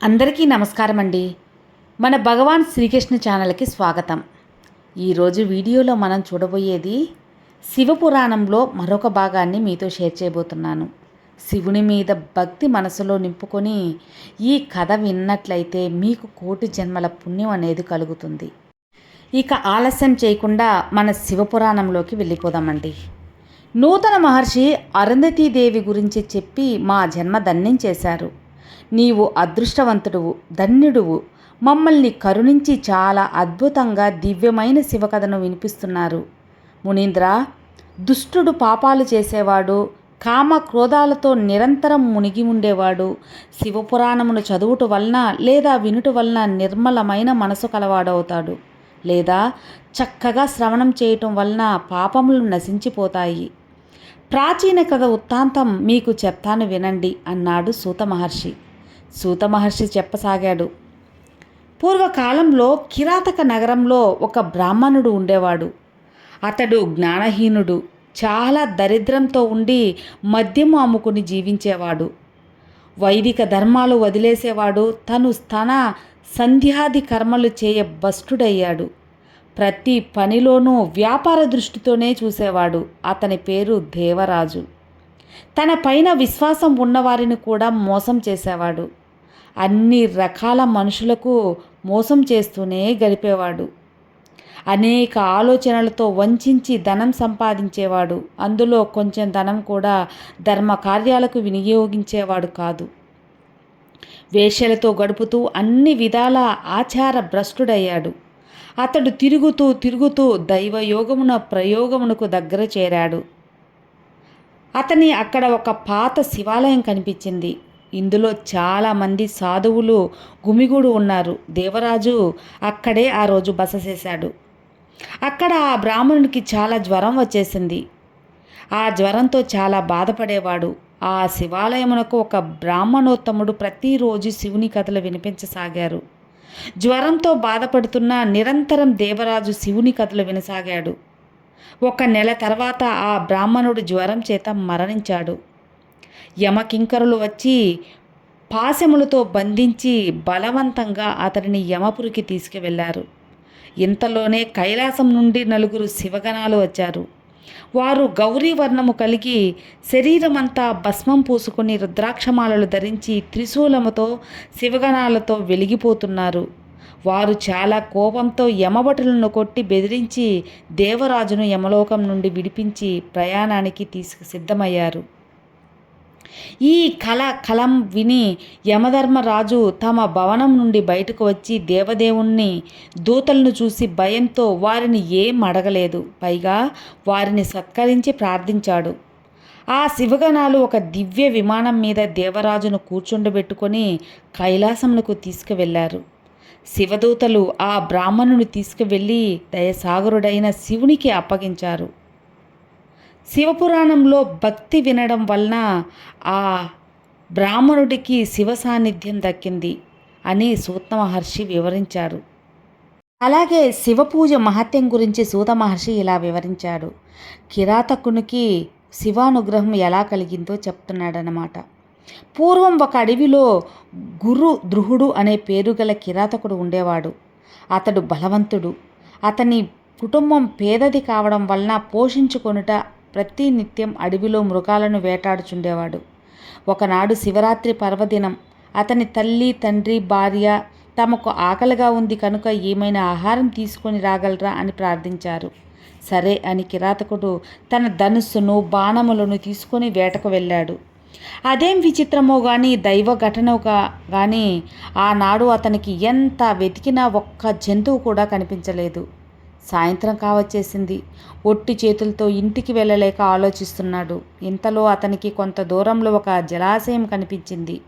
అందరికీ నమస్కారం అండి మన భగవాన్ శ్రీకృష్ణ ఛానల్కి స్వాగతం. ఈరోజు వీడియోలో మనం చూడబోయేది శివపురాణంలో మరొక భాగాన్ని మీతో షేర్ చేయబోతున్నాను. శివుని మీద భక్తి మనసులో నింపుకొని ఈ కథ విన్నట్లయితే మీకు కోటి జన్మల పుణ్యం అనేది కలుగుతుంది. ఇక ఆలస్యం చేయకుండా మన శివపురాణంలోకి వెళ్ళిపోదామండి. నూతన మహర్షి అరుంధతీదేవి గురించి చెప్పి మా జన్మ ధన్యం చేశారు. నీవు అదృష్టవంతుడువు ధన్యుడువు. మమ్మల్ని కరుణించి చాలా అద్భుతంగా దివ్యమైన శివకథను వినిపిస్తున్నారు. మునీంద్ర దుష్టుడు పాపాలు చేసేవాడు కామ క్రోధాలతో నిరంతరం మునిగి ఉండేవాడు శివపురాణమును చదువుట వలన లేదా వినుట వలన నిర్మలమైన మనసు కలవాడవుతాడు. లేదా చక్కగా శ్రవణం చేయటం వలన పాపములు నశించిపోతాయి. ప్రాచీన కథ వృత్తాంతం మీకు చెప్తాను వినండి అన్నాడు సూత మహర్షి. సూత మహర్షి చెప్పసాగాడు. పూర్వకాలంలో కిరాతక నగరంలో ఒక బ్రాహ్మణుడు ఉండేవాడు. అతడు జ్ఞానహీనుడు చాలా దరిద్రంతో ఉండి మద్యము అమ్ముకుని జీవించేవాడు. వైదిక ధర్మాలు వదిలేసేవాడు తను తన సంధ్యాది కర్మలు చేయ బస్టుడయ్యాడు ప్రతి పనిలోనూ వ్యాపార దృష్టితోనే చూసేవాడు అతని పేరు దేవరాజు. తన పైన విశ్వాసం ఉన్నవారిని కూడా మోసం చేసేవాడు. అన్ని రకాల మనుషులకు మోసం చేస్తూనే గడిపేవాడు. అనేక ఆలోచనలతో వంచి ధనం సంపాదించేవాడు. అందులో కొంచెం ధనం కూడా ధర్మ కార్యాలకు వినియోగించేవాడు కాదు. వేషలతో గడుపుతూ అన్ని విధాల ఆచార భ్రష్టుడయ్యాడు. అతడు తిరుగుతూ తిరుగుతూ దైవయోగమున ప్రయోగమునకు దగ్గర చేరాడు. అతని అక్కడ ఒక పాత శివాలయం కనిపించింది. ఇందులో చాలామంది సాధువులు గుమిగూడు ఉన్నారు. దేవరాజు అక్కడే ఆ రోజు బస చేశాడు. అక్కడ ఆ బ్రాహ్మణుడికి చాలా జ్వరం వచ్చేసింది. ఆ జ్వరంతో చాలా బాధపడేవాడు. ఆ శివాలయమునకు ఒక బ్రాహ్మణోత్తముడు ప్రతిరోజు శివుని కథలు వినిపించసాగారు. జ్వరంతో బాధపడుతున్న నిరంతరం దేవరాజు శివుని కథలు వినసాగాడు. ఒక నెల తర్వాత ఆ బ్రాహ్మణుడు జ్వరం చేత మరణించాడు. యమకింకరులు వచ్చి పాశములతో బంధించి బలవంతంగా అతడిని యమపురికి తీసుకువెళ్ళారు ఇంతలోనే కైలాసం నుండి నలుగురు శివగణాలు వచ్చారు. వారు గౌరీ వర్ణము కలిగి శరీరమంతా భస్మం పూసుకుని రుద్రాక్షమాలలు ధరించి త్రిశూలముతో శివగణాలతో వెలిగిపోతున్నారు. వారు చాలా కోపంతో యమభటులను కొట్టి బెదిరించి దేవరాజును యమలోకం నుండి విడిపించి ప్రయాణానికి తీసుకు సిద్ధమయ్యారు. ఈ కళ కలం విని యమధర్మరాజు తమ భవనం నుండి బయటకు వచ్చి దేవదేవుణ్ణి దూతలను చూసి భయంతో వారిని ఏం అడగలేదు. పైగా వారిని సత్కరించి ప్రార్థించాడు. ఆ శివగణాలు ఒక దివ్య విమానం మీద దేవరాజును కూర్చుండబెట్టుకొని కైలాసమునకు తీసుకువెళ్ళారు. శివదూతలు ఆ బ్రాహ్మణుని తీసుకువెళ్ళి దయసాగరుడైన శివునికి అప్పగించారు. శివపురాణంలో భక్తి వినడం వలన ఆ బ్రాహ్మణుడికి శివ సాన్నిధ్యం దక్కింది అని సూత మహర్షి వివరించారు. అలాగే శివపూజ మహత్యం గురించి సూత మహర్షి ఇలా వివరించాడు. కిరాతకునికి శివానుగ్రహం ఎలా కలిగిందో చెప్తున్నాడనమాట పూర్వం ఒక అడవిలో గురు ద్రుహుడు అనే పేరు గల కిరాతకుడు ఉండేవాడు. అతడు బలవంతుడు. అతని కుటుంబం పేదది కావడం వలన పోషించుకొనుట ప్రతి నిత్యం అడవిలో మృగాలను వేటాడుచుండేవాడు. ఒకనాడు శివరాత్రి పర్వదినం అతని తల్లి తండ్రి భార్య తమకు ఆకలిగా ఉంది కనుక ఏమైనా ఆహారం తీసుకొని రాగలరా అని ప్రార్థించారు. సరే అని కిరాతకుడు తన ధనుస్సును బాణములను తీసుకొని వేటకు వెళ్ళాడు. అదేం విచిత్రమో కానీ దైవ ఘటనగా కానీ ఆనాడు అతనికి ఎంత వెతికినా ఒక్క జంతువు కూడా కనిపించలేదు. సాయంత్రం కావచ్చేసింది. ఒట్టి చేతులతో ఇంటికి వెళ్ళలేక ఆలోచిస్తున్నాడు. ఇంతలో అతనికి కొంత దూరంలో ఒక జలాశయం కనిపించింది.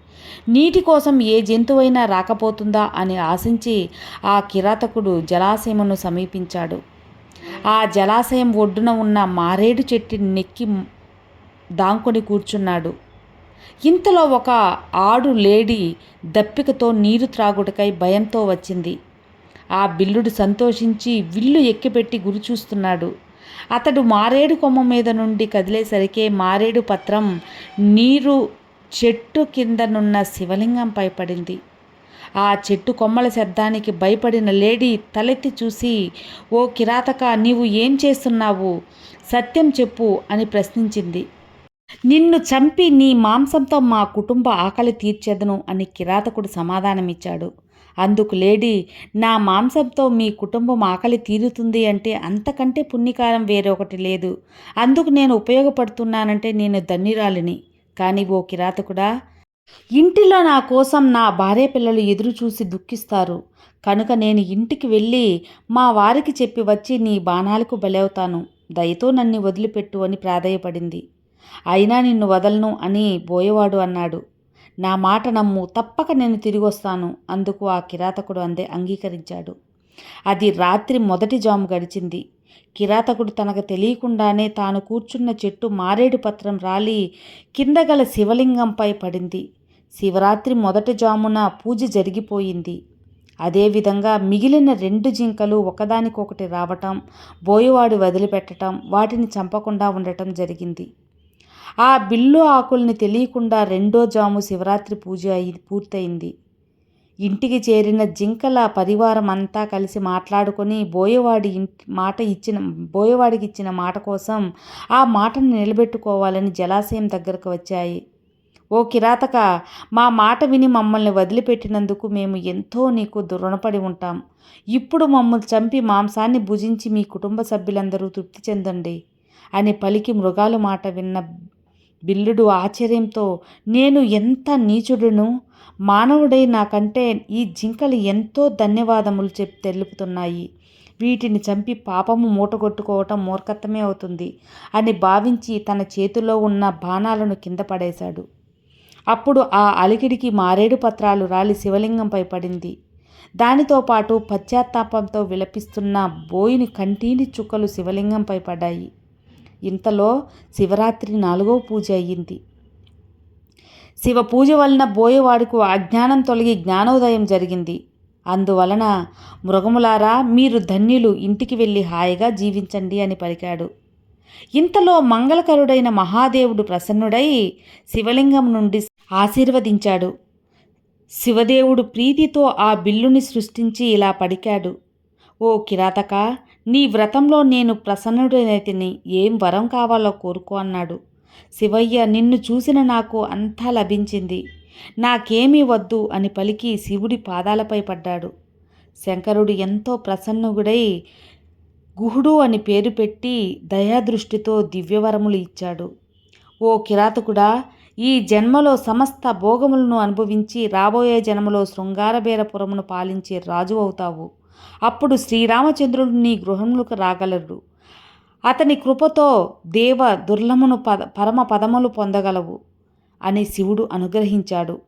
నీటి కోసం ఏ జంతువైనా రాకపోతుందా అని ఆశించి ఆ కిరాతకుడు జలాశయమును సమీపించాడు. ఆ జలాశయం ఒడ్డున ఉన్న మారేడు చెట్టు నెక్కి దాంకొని కూర్చున్నాడు. ఇంతలో ఒక ఆడు లేడీ దప్పికతో నీరు త్రాగుటకై భయంతో వచ్చింది. ఆ బిల్లుడు సంతోషించి విల్లు ఎక్కిపెట్టి గురి చూస్తున్నాడు. అతడు మారేడు కొమ్మ మీద నుండి కదిలేసరికే మారేడు పత్రం నీరు చెట్టు కిందనున్న శివలింగంపై పడింది. ఆ చెట్టు కొమ్మల శబ్దానికి భయపడిన లేడీ తలెత్తి చూసి ఓ కిరాతక నీవు ఏం చేస్తున్నావు? సత్యం చెప్పు అని ప్రశ్నించింది. నిన్ను చంపి నీ మాంసంతో మా కుటుంబ ఆకలి తీర్చెదను అని కిరాతకుడు సమాధానమిచ్చాడు. అందుకు లేడీ నా మాంసంతో మీ కుటుంబం ఆకలి తీరుతుంది అంటే అంతకంటే పుణ్యకారం వేరొకటి లేదు. అందుకు నేను ఉపయోగపడుతున్నానంటే నేను ధన్యురాలిని. కానీ ఓ కిరాతకుడా ఇంటిలో నా కోసం నా భార్య పిల్లలు ఎదురు చూసి దుఃఖిస్తారు. కనుక నేను ఇంటికి వెళ్ళి మా వారికి చెప్పి వచ్చి నీ బాణాలకు బలవుతాను. దయతో నన్ను వదిలిపెట్టు అని ప్రాధేయపడింది. అయినా నిన్ను వదలను అని బోయవాడు అన్నాడు. నా మాట నమ్ము తప్పక నేను తిరిగి వస్తాను అందుకు ఆ కిరాతకుడు అందే అంగీకరించాడు. అది రాత్రి మొదటి జాము గడిచింది. కిరాతకుడు తనకు తెలియకుండానే తాను కూర్చున్న చెట్టు మారేడు పత్రం రాలి కింద గల శివలింగంపై పడింది. శివరాత్రి మొదటి జామున పూజ జరిగిపోయింది. అదేవిధంగా మిగిలిన రెండు జింకలు ఒకదానికొకటి రావటం బోయవాడు వదిలిపెట్టడం వాటిని చంపకుండా ఉండటం జరిగింది. ఆ బిల్లు ఆకుల్ని తెలియకుండా రెండో జాము శివరాత్రి పూజ అయి పూర్తయింది. ఇంటికి చేరిన జింకల పరివారం అంతా కలిసి మాట్లాడుకొని బోయవాడి ఇంటి మాట ఇచ్చిన బోయవాడికి ఇచ్చిన మాట కోసం ఆ మాటను నిలబెట్టుకోవాలని జలాశయం దగ్గరకు వచ్చాయి. ఓ కిరాతక మా మాట విని మమ్మల్ని వదిలిపెట్టినందుకు మేము ఎంతో నీకు రుణపడి ఉంటాం. ఇప్పుడు మమ్మల్ని చంపి మాంసాన్ని భుజించి మీ కుటుంబ సభ్యులందరూ తృప్తి చెందండి అని పలికి మృగాలు మాట విన్న బిల్లుడు ఆశ్చర్యంతో నేను ఎంత నీచుడును? మానవుడై నాకంటే ఈ జింకలు ఎంతో ధన్యవాదములు చెప్పి తెలుపుతున్నాయి. వీటిని చంపి పాపము మూటగొట్టుకోవటం మూర్ఖత్వమే అవుతుంది అని భావించి తన చేతిలో ఉన్న బాణాలను కింద పడేశాడు. అప్పుడు ఆ అలికిడికి మారేడు పత్రాలు రాలి శివలింగంపై పడింది. దానితో పాటు పశ్చాత్తాపంతో విలపిస్తున్న బోయిని కంటీని చుక్కలు శివలింగంపై పడ్డాయి. ఇంతలో శివరాత్రి నాలుగో పూజ అయ్యింది. శివ పూజ వలన బోయవాడుకు అజ్ఞానం తొలగి జ్ఞానోదయం జరిగింది. అందువలన మృగములారా మీరు ధన్యులు ఇంటికి వెళ్ళి హాయిగా జీవించండి అని పలికాడు. ఇంతలో మంగళకరుడైన మహాదేవుడు ప్రసన్నుడై శివలింగం నుండి ఆశీర్వదించాడు. శివదేవుడు ప్రీతితో ఆ బిల్లుని సృష్టించి ఇలా పడికాడు ఓ కిరాతక నీ వ్రతంలో నేను ప్రసన్నుడైతిని ఏం వరం కావాలో కోరుకో అన్నాడు. శివయ్య నిన్ను చూసిన నాకు అంతా లభించింది. నాకేమీ వద్దు అని పలికి శివుడి పాదాలపై పడ్డాడు. శంకరుడు ఎంతో ప్రసన్నుడై గుహుడు అని పేరు పెట్టి దయాదృష్టితో దివ్యవరములు ఇచ్చాడు. ఓ కిరాతకుడా ఈ జన్మలో సమస్త భోగములను అనుభవించి రాబోయే జన్మలో శృంగారబేరపురమును పాలించే రాజు అవుతావు. అప్పుడు శ్రీరామచంద్రుడు నీ గృహములకు రాగలడు. అతని కృపతో దేవ దుర్లమును పద పరమ పదములు పొందగలవు అని శివుడు అనుగ్రహించాడు.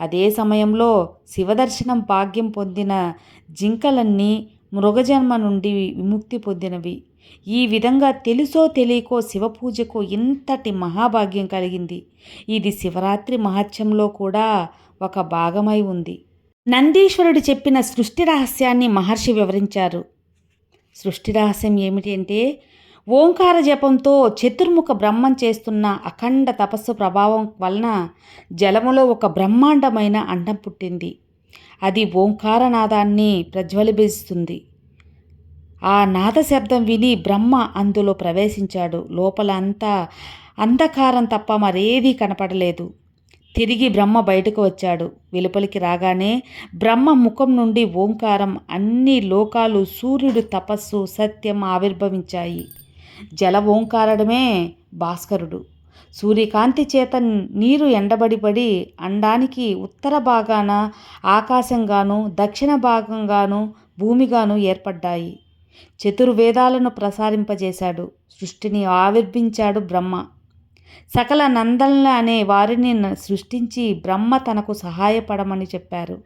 అదే సమయంలో శివదర్శనం భాగ్యం పొందిన జింకలన్నీ మృగజన్మ నుండి విముక్తి పొందినవి. ఈ విధంగా తెలుసో తెలియకో శివపూజకు ఇంతటి మహాభాగ్యం కలిగింది. ఇది శివరాత్రి మహత్యంలో కూడా ఒక భాగమై ఉంది. నందీశ్వరుడు చెప్పిన సృష్టి రహస్యాన్ని మహర్షి వివరించారు. సృష్టి రహస్యం ఏమిటి అంటే ఓంకార జపంతో చతుర్ముఖ బ్రహ్మం చేస్తున్న అఖండ తపస్సు ప్రభావం వలన జలములో ఒక బ్రహ్మాండమైన అండం పుట్టింది. అది ఓంకారనాదాన్ని ప్రజ్వలిభిస్తుంది ఆ నాద శబ్దం విని బ్రహ్మ అందులో ప్రవేశించాడు. లోపల అంతా అంధకారం తప్ప మరేదీ కనపడలేదు. తిరిగి బ్రహ్మ బయటకు వచ్చాడు. వెలుపలికి రాగానే బ్రహ్మ ముఖం నుండి ఓంకారం అన్ని లోకాలు సూర్యుడు తపస్సు సత్యం ఆవిర్భవించాయి. జల ఓంకారడమే భాస్కరుడు. సూర్యకాంతి చేత నీరు ఎండబడిపడి అండానికి ఉత్తర భాగాన ఆకాశంగాను దక్షిణ భాగంగాను భూమిగాను ఏర్పడ్డాయి. చతుర్వేదాలను ప్రసారింపజేశాడు. సృష్టిని ఆవిర్భించాడు బ్రహ్మ. సకల నందనల అనే వారిని సృష్టించి బ్రహ్మ తనకు సహాయపడమని చెప్పారు.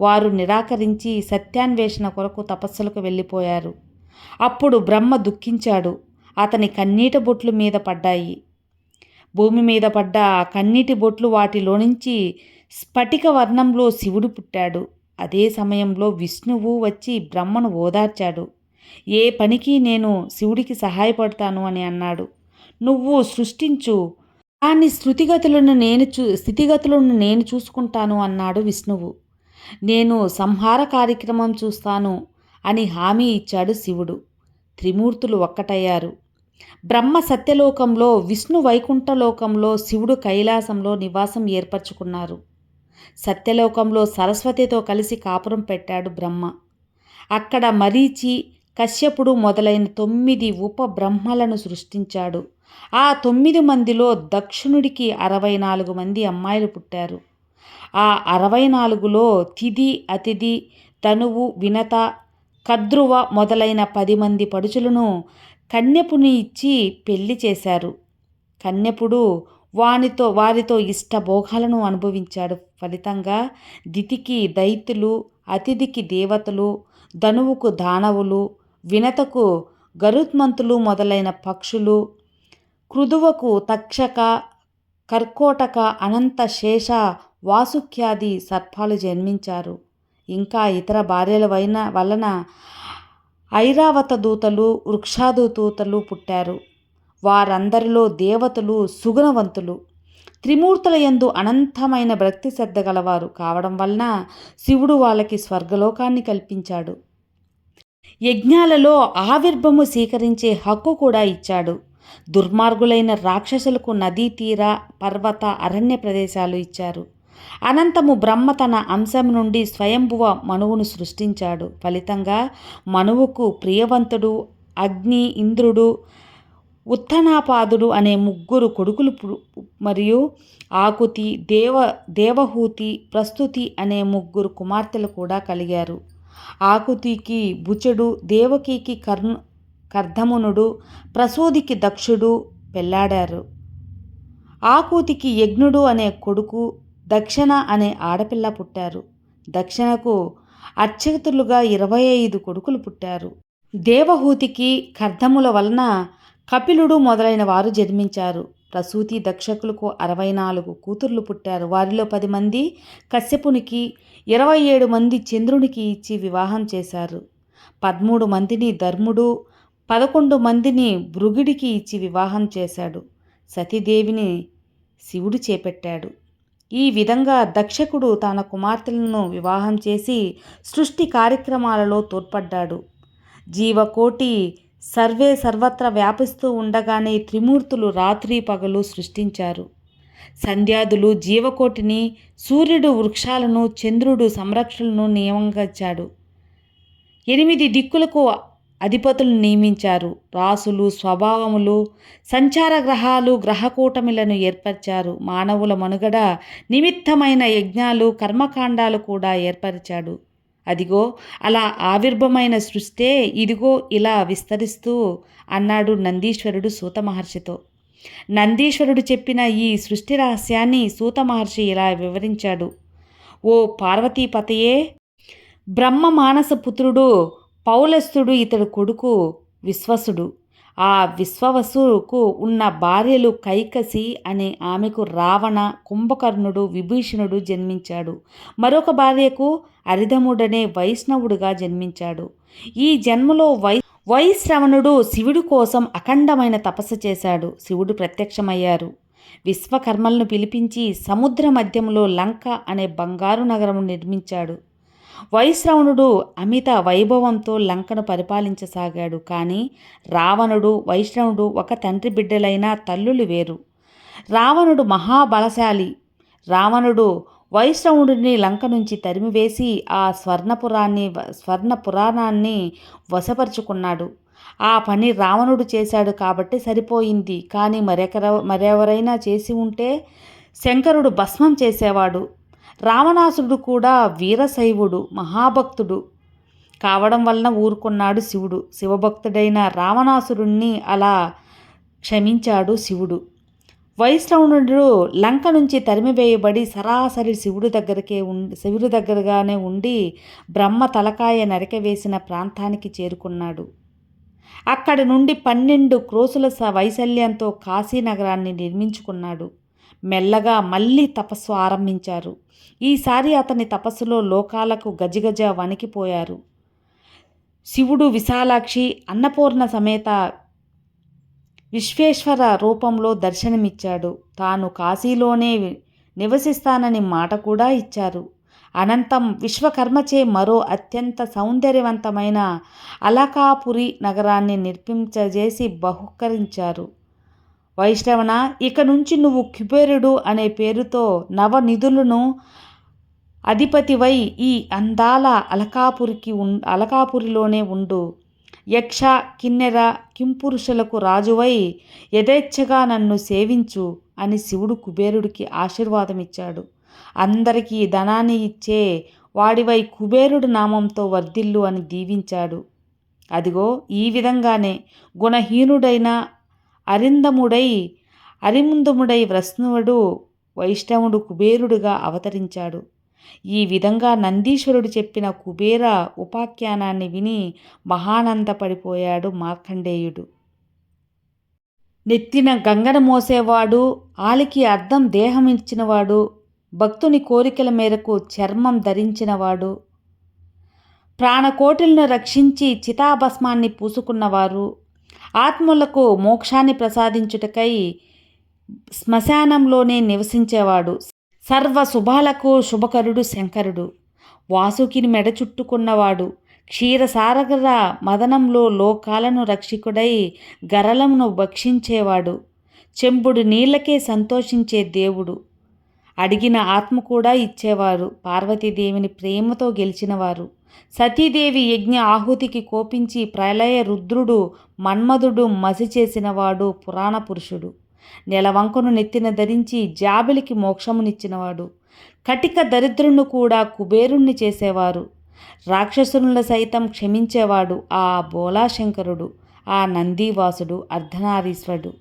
వారు నిరాకరించి సత్యాన్వేషణ కొరకు తపస్సులకు వెళ్ళిపోయారు. అప్పుడు బ్రహ్మ దుఃఖించాడు. అతని కన్నీటి బొట్లు మీద పడ్డాయి. భూమి మీద పడ్డ కన్నీటి బొట్లు వాటిలో నుంచి స్ఫటిక వర్ణంలో శివుడు పుట్టాడు. అదే సమయంలో విష్ణువు వచ్చి బ్రహ్మను ఓదార్చాడు. ఏ పనికి నేను శివుడికి సహాయపడతాను అని అన్నాడు. నువ్వు సృష్టించు. దాని శృతిగతులను నేను చూ స్థితిగతులను నేను చూసుకుంటాను అన్నాడు విష్ణువు. నేను సంహార కార్యక్రమం చూస్తాను అని హామీ ఇచ్చాడు శివుడు. త్రిమూర్తులు ఒక్కటయ్యారు. బ్రహ్మ సత్యలోకంలో విష్ణు వైకుంఠలోకంలో శివుడు కైలాసంలో నివాసం ఏర్పరచుకున్నారు. సత్యలోకంలో సరస్వతితో కలిసి కాపురం పెట్టాడు బ్రహ్మ. అక్కడ మరీచి కశ్యపుడు మొదలైన తొమ్మిది ఉపబ్రహ్మలను సృష్టించాడు. ఆ తొమ్మిది మందిలో దక్షిణుడికి అరవై నాలుగు మంది అమ్మాయిలు పుట్టారు. ఆ అరవై నాలుగులో తిథి అతిథి తనువు వినత కద్రువ మొదలైన పది మంది పడుచులను కన్యపుని ఇచ్చి పెళ్ళి చేశారు. కన్యపుడు వానితో వారితో ఇష్టభోగాలను అనుభవించాడు. ఫలితంగా దితికి దైత్యులు అతిథికి దేవతలు ధనువుకు దానవులు వినతకు గరుత్మంతులు మొదలైన పక్షులు కృదువకు తక్షక కర్కోటక అనంత శేష వాసుఖ్యాది సర్పాలు జన్మించారు. ఇంకా ఇతర భార్యల వైన వలన ఐరావత దూతలు వృక్షాదుతూతలు పుట్టారు. వారందరిలో దేవతలు సుగుణవంతులు. త్రిమూర్తుల యందు అనంతమైన భక్తి శ్రద్ధ గలవారు కావడం వలన శివుడు వాళ్ళకి స్వర్గలోకాన్ని కల్పించాడు. యజ్ఞాలలో ఆవిర్భము స్వీకరించే హక్కు కూడా ఇచ్చాడు. దుర్మార్గులైన రాక్షసులకు నదీ తీర పర్వత అరణ్య ప్రదేశాలు ఇచ్చారు. అనంతము బ్రహ్మ తన అంశం నుండి స్వయంభువ మనువును సృష్టించాడు. ఫలితంగా మనువుకు ప్రియవంతుడు అగ్ని ఇంద్రుడు ఉత్తనాపాదుడు అనే ముగ్గురు కొడుకులు మరియు ఆకుతి దేవ దేవహూతి ప్రస్తుతి అనే ముగ్గురు కుమార్తెలు కూడా కలిగారు. ఆకుతికి బుచడు దేవకికి కర్ణ కర్ధమునుడు ప్రసూదికి దక్షుడు పెళ్ళాడారు. ఆకూతికి యజ్ఞుడు అనే కొడుకు దక్షిణ అనే ఆడపిల్ల పుట్టారు. దక్షిణకు అర్చకులుగా ఇరవై ఐదు కొడుకులు పుట్టారు. దేవహూతికి కర్ధముల వలన కపిలుడు మొదలైన వారు జన్మించారు. ప్రసూతి దక్షకులకు అరవై నాలుగు కూతుర్లు పుట్టారు. వారిలో పది మంది కశ్యపునికి ఇరవై ఏడు మంది చంద్రునికి ఇచ్చి వివాహం చేశారు. పదమూడు మందిని ధర్ముడు పదకొండు మందిని భృగుడికి ఇచ్చి వివాహం చేశాడు. సతీదేవిని శివుడు చేపట్టాడు. ఈ విధంగా దక్షకుడు తన కుమార్తెలను వివాహం చేసి సృష్టి కార్యక్రమాలలో తోడ్పడ్డాడు. జీవకోటి సర్వే సర్వత్ర వ్యాపిస్తూ ఉండగానే త్రిమూర్తులు రాత్రి పగలు సృష్టించారు. సంధ్యాదులు జీవకోటిని సూర్యుడు వృక్షాలను చంద్రుడు సంరక్షణను నియమంగాచాడు ఎనిమిది దిక్కులకు అధిపతులను నియమించారు. రాసులు స్వభావములు సంచార గ్రహాలు గ్రహకూటమిలను ఏర్పరిచారు. మానవుల మనుగడ నిమిత్తమైన యజ్ఞాలు కర్మకాండాలు కూడా ఏర్పరిచాడు. అదిగో అలా ఆవిర్భమైన సృష్టే ఇదిగో ఇలా విస్తరిస్తూ అన్నాడు నందీశ్వరుడు సూత మహర్షితో నందీశ్వరుడు చెప్పిన ఈ సృష్టి రహస్యాన్ని సూత మహర్షి ఇలా వివరించాడు. ఓ పార్వతీపతయే బ్రహ్మ మానస పుత్రుడు పౌలస్తుడు ఇతడు కొడుకు విశ్వసుడు. ఆ విశ్వవసుకు ఉన్న భార్యలు కైకసి అనే ఆమెకు రావణ కుంభకర్ణుడు విభీషణుడు జన్మించాడు. మరొక భార్యకు అరిధముడనే వైష్ణవుడుగా జన్మించాడు. ఈ జన్మలో వై వైశ్రవణుడు శివుడి కోసం అఖండమైన తపస్సు చేశాడు. శివుడు ప్రత్యక్షమయ్యారు. విశ్వకర్మలను పిలిపించి సముద్ర మధ్యంలో లంక అనే బంగారు నగరం నిర్మించాడు. వైశ్రవణుడు అమిత వైభవంతో లంకను పరిపాలించసాగాడు. కానీ రావణుడు వైష్ణవుడు ఒక తండ్రి బిడ్డలైన తల్లులు వేరు. రావణుడు మహాబలశాలి. రావణుడు వైష్ణవుడిని లంక నుంచి తరిమివేసి ఆ స్వర్ణపురాన్ని స్వర్ణ పురాణాన్ని వశపరుచుకున్నాడు. ఆ పని రావణుడు చేశాడు కాబట్టి సరిపోయింది. కానీ మరెకర మరెవరైనా చేసి ఉంటే శంకరుడు భస్మం చేసేవాడు. రావణాసురుడు కూడా వీరశైవుడు మహాభక్తుడు. కావడం వలన ఊరుకున్నాడు శివుడు. శివభక్తుడైన రావణాసురుణ్ణి అలా క్షమించాడు శివుడు. వైష్ణవుడు లంక నుంచి తరిమివేయబడి సరాసరి శివుడి దగ్గరకే ఉండి శివుడి దగ్గరగానే ఉండి బ్రహ్మ తలకాయ నరకవేసిన ప్రాంతానికి చేరుకున్నాడు. అక్కడి నుండి పన్నెండు క్రోసుల వైశల్యంతో కాశీనగరాన్ని నిర్మించుకున్నాడు. మెల్లగా మళ్ళీ తపస్సు ఆరంభించారు. ఈసారి అతని తపస్సులో లోకాలకు గజగజ వణికిపోయారు. శివుడు విశాలాక్షి అన్నపూర్ణ సమేత విశ్వేశ్వర రూపంలో దర్శనమిచ్చాడు. తాను కాశీలోనే నివసిస్తానని మాట కూడా ఇచ్చారు. అనంతం విశ్వకర్మచే మరో అత్యంత సౌందర్యవంతమైన అలకాపురి నగరాన్ని నిర్మించజేసి బహుకరించారు. వైష్ణవన ఇక నుంచి నువ్వు కుబేరుడు అనే పేరుతో నవనిధులను అధిపతివై ఈ అందాల అలకాపురికి ఉం అలకాపురిలోనే ఉండు. యక్ష కిన్నెర కింపురుషులకు రాజువై యథేచ్ఛగా నన్ను సేవించు అని శివుడు కుబేరుడికి ఆశీర్వాదమిచ్చాడు. అందరికీ ధనాన్ని ఇచ్చే వాడివై కుబేరుడు నామంతో వర్ధిల్లు అని దీవించాడు. అదిగో ఈ విధంగానే గుణహీనుడైన అరిందముడై అరిముందముడై వ్రస్నువుడు వైష్ణవుడు కుబేరుడుగా అవతరించాడు. ఈ విధంగా నందీశ్వరుడు చెప్పిన కుబేర ఉపాఖ్యానాన్ని విని మహానందపడిపోయాడు మార్కండేయుడు. నెత్తిన గంగన మోసేవాడు ఆలికి అర్థం దేహం ఇచ్చినవాడు భక్తుని కోరికల మేరకు చర్మం ధరించినవాడు. ప్రాణకోటిలను రక్షించి చితాభస్మాన్ని పూసుకున్నవారు ఆత్మలకు మోక్షాన్ని ప్రసాదించుటకై శ్మశానంలోనే నివసించేవాడు. సర్వ శుభాలకు శుభకరుడు శంకరుడు. వాసుకిని మెడ చుట్టుకున్నవాడు. క్షీరసారగర మదనంలో లోకాలను రక్షికుడై గరలమును భక్షించేవాడు. చెంబుడు నీళ్ళకే సంతోషించే దేవుడు. అడిగిన ఆత్మ కూడా ఇచ్చేవారు. పార్వతీదేవిని ప్రేమతో గెలిచినవారు. సతీదేవి యజ్ఞ ఆహుతికి కోపించి ప్రళయ రుద్రుడు మన్మధుడు మసి చేసినవాడు పురాణ పురుషుడు. నెలవంకను నెత్తిన ధరించి జాబిలికి మోక్షమునిచ్చినవాడు. కటిక దరిద్రుణ్ణి కూడా కుబేరుణ్ణి చేసేవారు. రాక్షసునుల సైతం క్షమించేవాడు ఆ బోలాశంకరుడు ఆ నందివాసుడు అర్ధనారీశ్వరుడు.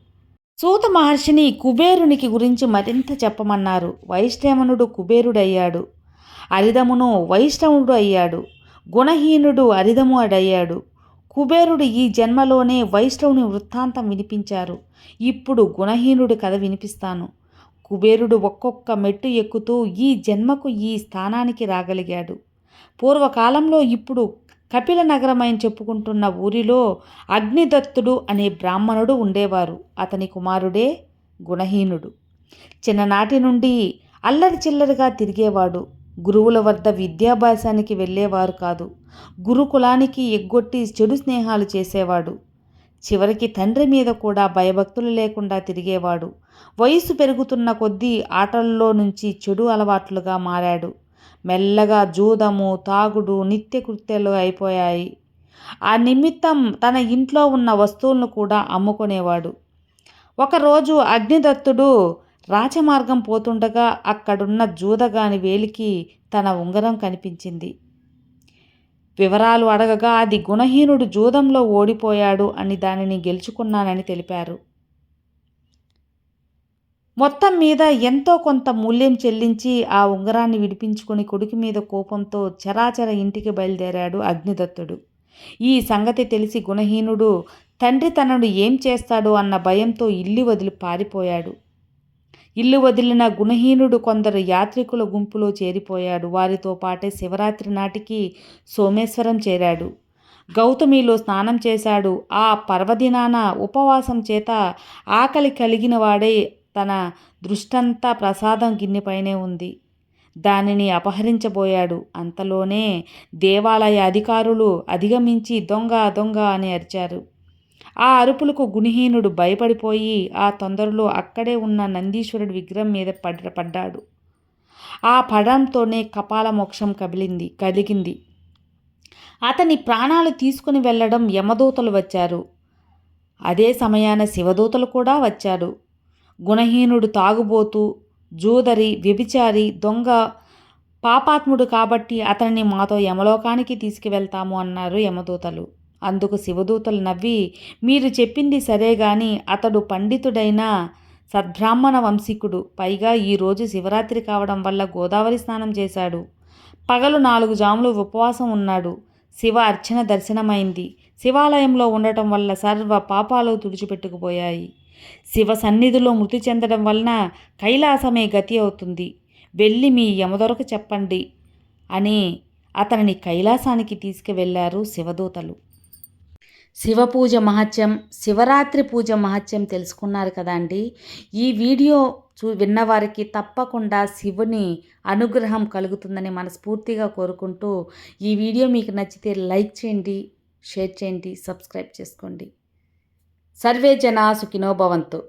సూత మహర్షిని కుబేరునికి గురించి మరింత చెప్పమన్నారు. వైష్ణవనుడు కుబేరుడయ్యాడు. అరిదమును వైష్ణవుడు అయ్యాడు. గుణహీనుడు అరిదము అడయ్యాడు. కుబేరుడు ఈ జన్మలోనే వైష్ణవుని వృత్తాంతం వినిపించారు. ఇప్పుడు గుణహీనుడి కథ వినిపిస్తాను. కుబేరుడు ఒక్కొక్క మెట్టు ఎక్కుతూ ఈ జన్మకు ఈ స్థానానికి రాగలిగాడు. పూర్వకాలంలో ఇప్పుడు కపిల నగరమైన చెప్పుకుంటున్న ఊరిలో అగ్నిదత్తుడు అనే బ్రాహ్మణుడు ఉండేవారు. అతని కుమారుడే గుణహీనుడు. చిన్ననాటి నుండి అల్లరి చిల్లరిగా తిరిగేవాడు. గురువుల వద్ద విద్యాభ్యాసానికి వెళ్ళేవారు కాదు. గురుకులానికి ఎగ్గొట్టి చెడు స్నేహాలు చేసేవాడు. చివరికి తండ్రి మీద కూడా భయభక్తులు లేకుండా తిరిగేవాడు. వయసు పెరుగుతున్న కొద్దీ ఆటల్లో నుంచి చెడు అలవాట్లుగా మారాడు. మెల్లగా జూదము తాగుడు నిత్యకృత్యాలు అయిపోయాయి. ఆ నిమిత్తం తన ఇంట్లో ఉన్న వస్తువులను కూడా అమ్ముకునేవాడు. ఒకరోజు అగ్నిదత్తుడు రాజమార్గం పోతుండగా అక్కడున్న జూదగాని వేలికి తన ఉంగరం కనిపించింది. వివరాలు అడగగా అది గుణహీనుడు జూదంలో ఓడిపోయాడు అని దానిని గెలుచుకున్నానని తెలిపారు. మొత్తం మీద ఎంతో కొంత మూల్యం చెల్లించి ఆ ఉంగరాన్ని విడిపించుకుని కొడుకు మీద కోపంతో చరాచర ఇంటికి బయలుదేరాడు అగ్నిదత్తుడు. ఈ సంగతి తెలిసి గుణహీనుడు తండ్రి తనను ఏం చేస్తాడు? అన్న భయంతో ఇల్లు వదిలి పారిపోయాడు. ఇల్లు వదిలిన గుణహీనుడు కొందరు యాత్రికుల గుంపులో చేరిపోయాడు. వారితో పాటే శివరాత్రి నాటికి సోమేశ్వరం చేరాడు. గౌతమిలో స్నానం చేశాడు. ఆ పర్వదినాన ఉపవాసం చేత ఆకలి కలిగిన వాడే తన దృష్టంతా ప్రసాదం గిన్నెపైనే ఉంది. దానిని అపహరించబోయాడు. అంతలోనే దేవాలయ అధికారులు అధిగమించి దొంగ దొంగ అని అరిచారు. ఆ అరుపులకు గుణహీనుడు భయపడిపోయి ఆ తొందరలో అక్కడే ఉన్న నందీశ్వరుడి విగ్రహం మీద పడ పడ్డాడు. ఆ పడంతోనే కపాల మోక్షం కబిలింది కలిగింది. అతని ప్రాణాలు తీసుకుని వెళ్ళడం యమదూతలు వచ్చారు. అదే సమయాన శివదూతలు కూడా వచ్చారు. గుణహీనుడు తాగుబోతూ జూదరి వ్యభిచారి దొంగ పాపాత్ముడు కాబట్టి అతనిని మాతో యమలోకానికి తీసుకువెళ్తాము అన్నారు యమదూతలు. అందుకు శివదూతలు నవ్వి మీరు చెప్పింది సరే గాని అతడు పండితుడైన సద్బ్రాహ్మణ వంశీకుడు. పైగా ఈరోజు శివరాత్రి కావడం వల్ల గోదావరి స్నానం చేశాడు. పగలు నాలుగు జాములు ఉపవాసం ఉన్నాడు. శివ అర్చన దర్శనమైంది. శివాలయంలో ఉండటం వల్ల సర్వ పాపాలు తుడిచిపెట్టుకుపోయాయి. శివ సన్నిధిలో మృతి చెందడం వలన కైలాసమే గతి అవుతుంది. వెళ్ళి మీ యమదొరకు చెప్పండి అని అతనిని కైలాసానికి తీసుకువెళ్ళారు శివదూతలు. శివపూజ మహత్యం శివరాత్రి పూజ మహత్యం తెలుసుకున్నారు కదా అండి. ఈ వీడియో చూ విన్నవారికి తప్పకుండా శివుని అనుగ్రహం కలుగుతుందని మనస్ఫూర్తిగా కోరుకుంటూ ఈ వీడియో మీకు నచ్చితే లైక్ చేయండి షేర్ చేయండి సబ్స్క్రైబ్ చేసుకోండి. సర్వే జనా సుఖినో భవంతు.